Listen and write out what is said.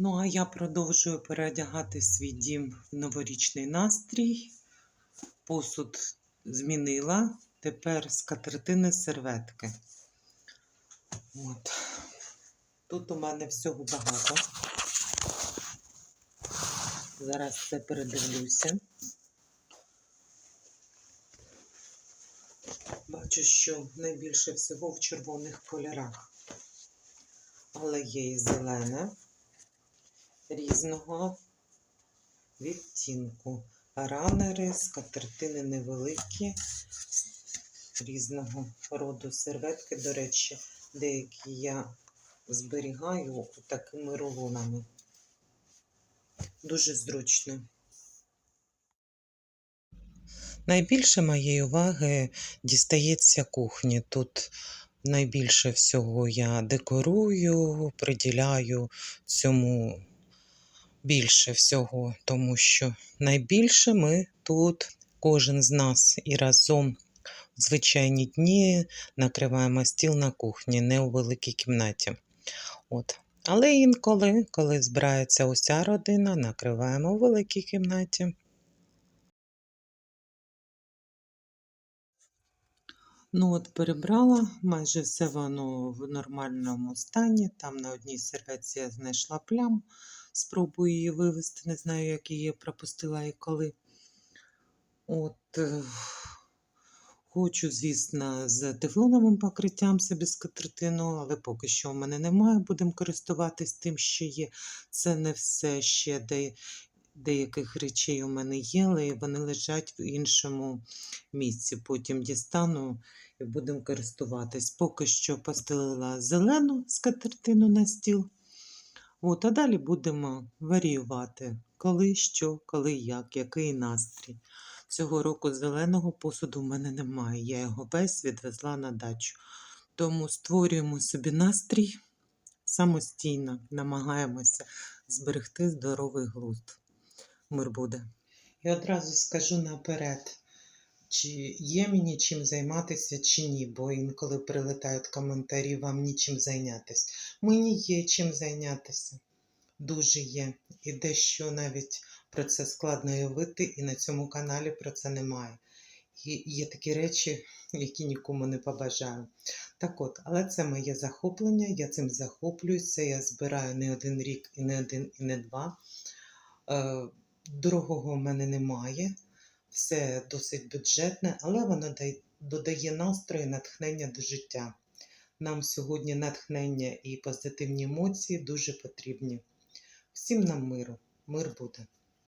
Ну, а я продовжую переодягати свій дім в новорічний настрій. Посуд змінила. Тепер скатертини серветки. От. Тут у мене всього багато. Зараз все передивлюся. Бачу, що найбільше всього в червоних кольорах. Але є і зелене різного відтінку. Ранери, скатертини невеликі, різного роду серветки. До речі, деякі я зберігаю такими рулонами. Дуже зручно. Найбільше моєї уваги дістається кухні. Тут найбільше всього я декорую, приділяю цьому більше всього, тому що найбільше ми тут, кожен з нас і разом в звичайні дні накриваємо стіл на кухні, не у великій кімнаті. От. Але інколи, коли збирається уся родина, накриваємо у великій кімнаті. Ну от перебрала, майже все воно в нормальному стані. Там на одній серветці я знайшла пляму. Спробую її вивести, не знаю, як її пропустила і коли. От, е, хочу, звісно, з тефлоновим покриттям собі скатертину, але поки що в мене немає. Будемо користуватись тим, що є. Це не все ще де, деяких речей у мене є, але вони лежать в іншому місці. Потім дістану і будемо користуватись. Поки що постелила зелену скатертину на стіл. От, а далі будемо варіювати, коли що, коли як, який настрій. Цього року зеленого посуду в мене немає. Я його весь відвезла на дачу. Тому створюємо собі настрій самостійно, намагаємося зберегти здоровий глузд. Мир буде. І одразу скажу наперед, чи є мені чим займатися, чи ні, бо інколи прилетають коментарі, вам нічим зайнятися. Мені є чим зайнятися. Дуже є. І дещо навіть про це складно уявити, і на цьому каналі про це немає. І є такі речі, які нікому не побажаю. Так от, але це моє захоплення, я цим захоплююся, я збираю не один рік, і не один, і не два. Дорогого в мене немає, все досить бюджетне, але воно додає настрою, натхнення до життя. Нам сьогодні натхнення і позитивні емоції дуже потрібні. Всім нам миру, мир буде.